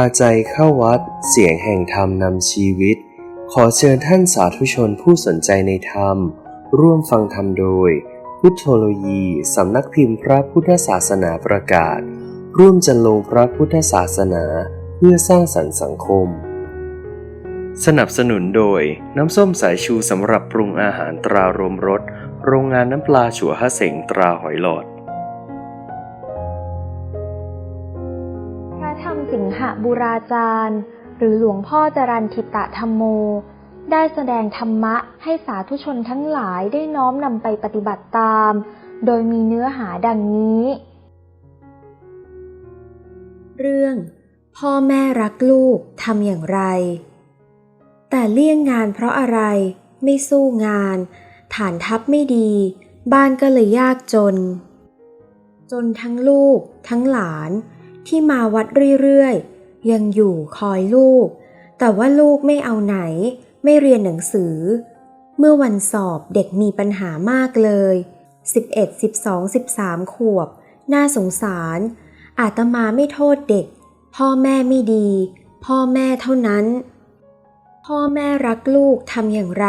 าใจเข้าวัด เสียงแห่งธรรมนำชีวิต ขอเชิญท่านสาธุชนผู้สนใจในธรรม ร่วมฟังธรรมโดย พุทธโลยีสำนักพิมพ์พระพุทธศาสนาประกาศ ร่วมจันลงพระพุทธศาสนาเพื่อสร้างสรรค์สังคม สนับสนุนโดย น้ำส้มสายชูสำหรับปรุงอาหารตรารมรสโรงงานน้ำปลาฉัวฮะเสงตราหอยหลอด สิงหบุราจารย์ หรือหลวงพ่อจรันทิตะธรรมโม ได้แสดงธรรมะให้สาธุชนทั้งหลายได้น้อมนำไปปฏิบัติตาม โดยมีเนื้อหาดังนี้ เรื่อง พ่อแม่รักลูกทำอย่างไร แต่เลี่ยงงานเพราะอะไร ไม่สู้งาน ฐานทัพไม่ดี บ้านก็เลยยากจน จนทั้งลูก ทั้งหลาน ที่มาวัดเรื่อยๆ ยังอยู่คอยลูก แต่ว่าลูกไม่เอาไหน ไม่เรียนหนังสือ เมื่อวันสอบเด็กมีปัญหามากเลย 11 12 13 ขวบ น่าสงสาร อาตมาไม่โทษเด็ก พ่อแม่ไม่ดี พ่อแม่เท่านั้น พ่อแม่รักลูกทำอย่างไร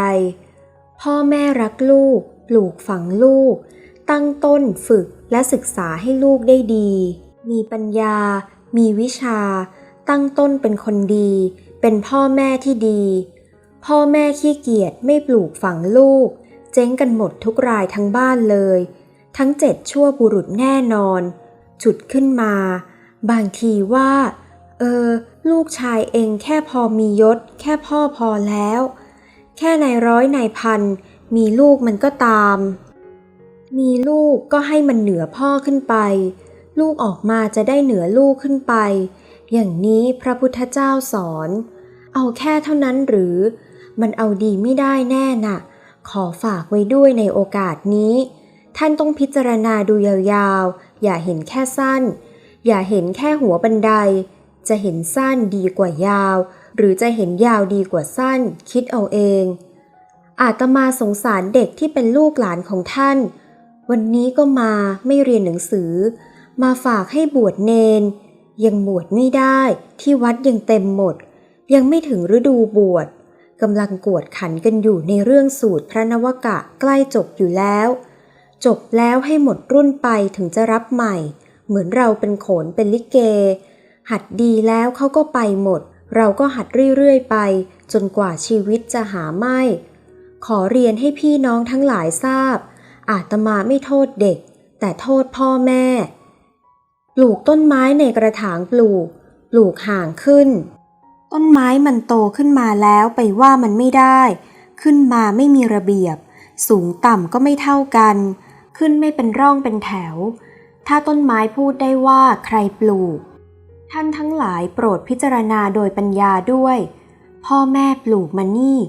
พ่อแม่รักลูก ปลูกฝังลูก ตั้งต้นฝึกและศึกษาให้ลูกได้ดี มีปัญญา มีวิชา ตั้งต้นเป็นคนดี เป็นพ่อแม่ที่ดี พ่อแม่ขี้เกียจไม่ปลูกฝังลูก เจ๊งกันหมดทุกรายทั้งบ้านเลย ทั้งเจ็ดชั่วบุรุษแน่นอน จุดขึ้นมา บางทีว่า เออ ลูกชายเองแค่พอมียศ แค่พ่อพอแล้ว แค่ในายร้อยในายพัน มีลูกมันก็ตาม มีลูกก็ให้มันเหนือพ่อขึ้นไป ลูกออกมาจะได้เหนือลูกขึ้นไป อย่างนี้พระพุทธเจ้าสอน เอาแค่เท่านั้นหรือ มันเอาดีไม่ได้แน่น่ะ ขอฝากไว้ด้วยในโอกาสนี้ ท่านต้องพิจารณาดูยาวๆ อย่าเห็นแค่สั้น อย่าเห็นแค่หัวบันได จะเห็นสั้นดีกว่ายาว หรือจะเห็นยาวดีกว่าสั้น คิดเอาเอง อาตมาสงสารเด็กที่เป็นลูกหลานของท่าน วันนี้ก็มาไม่เรียนหนังสือ มาฝากให้บวชเนน ยังบวชไม่ได้ที่วัดยังเต็มหมด ยังไม่ถึงฤดูบวชกำลังกวดขันกันอยู่ในเรื่องสูตรพระนวกะใกล้จบอยู่แล้ว จบแล้วให้หมดรุ่นไปถึงจะรับใหม่ เหมือนเราเป็นโขนเป็นลิเก หัดดีแล้วเขาก็ไปหมด เราก็หัดเรื่อยๆไป จนกว่าชีวิตจะหาไม่ ขอเรียนให้พี่น้องทั้งหลายทราบ อาตมาไม่โทษเด็ก แต่โทษพ่อแม่ ปลูกต้นไม้ในกระถางปลูก ปลูกห่างขึ้น ต้นไม้มันโตขึ้นมาแล้วไปว่ามันไม่ได้ ขึ้นมาไม่มีระเบียบ สูงต่ำก็ไม่เท่ากัน ขึ้นไม่เป็นร่องเป็นแถว ถ้าต้นไม้พูดได้ว่าใครปลูก ท่านทั้งหลายโปรดพิจารณาโดยปัญญาด้วย พ่อแม่ปลูกมานี่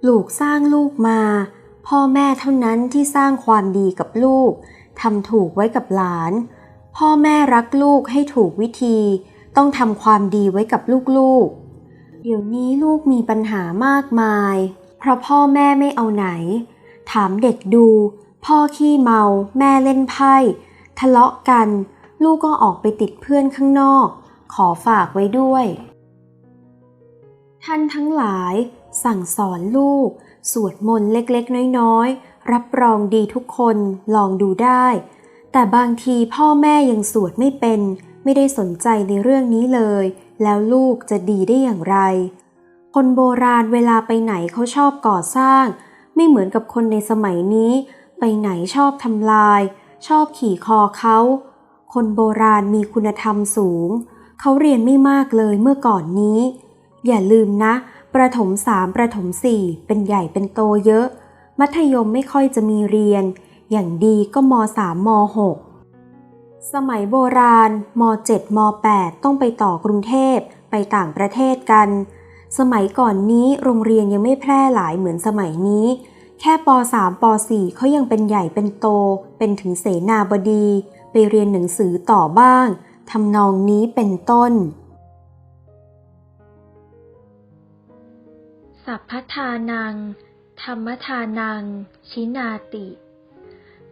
ปลูกสร้างลูกมา พ่อแม่เท่านั้นที่สร้างความดีกับลูกทำถูกไว้กับหลาน พ่อแม่รักลูกให้ถูกวิธี ต้องทำความดีไว้กับลูกๆ เดี๋ยวนี้ลูกมีปัญหามากมาย เพราะพ่อแม่ไม่เอาไหน ถามเด็กดู พ่อขี้เมา แม่เล่นไพ่ ทะเลาะกัน ลูกก็ออกไปติดเพื่อนข้างนอก ขอฝากไว้ด้วย ท่านทั้งหลาย สั่งสอนลูก สวดมนต์เล็กๆ น้อยๆ รับรองดีทุกคนลองดูได้ แต่บางทีพ่อแม่ยังสวดไม่เป็น ไม่ได้สนใจในเรื่องนี้เลย แล้วลูกจะดีได้อย่างไร คนโบราณเวลาไปไหนเขาชอบก่อสร้าง ไม่เหมือนกับคนในสมัยนี้ ไปไหนชอบทำลาย ชอบขี่คอเขา คนโบราณมีคุณธรรมสูง เขาเรียนไม่มากเลยเมื่อก่อนนี้ อย่าลืมนะ ประถมสามประถมสี่เป็นใหญ่เป็นโตเยอะ มัธยมไม่ค่อยจะมีเรียน อย่างดีก็มสามมหกสมัยโบราณมเจ็ดมแปดต้องไปต่อกรุงเทพไปต่างประเทศกัน สมัยก่อนนี้โรงเรียนยังไม่แพร่หลายเหมือนสมัยนี้ แค่ปสามปสี่เขายังเป็นใหญ่เป็นโต เป็นถึงเสนาบดี ไปเรียนหนังสือต่อบ้างทำนองนี้เป็นต้น สัพพทานัง ธรรมทานัง ชินาติ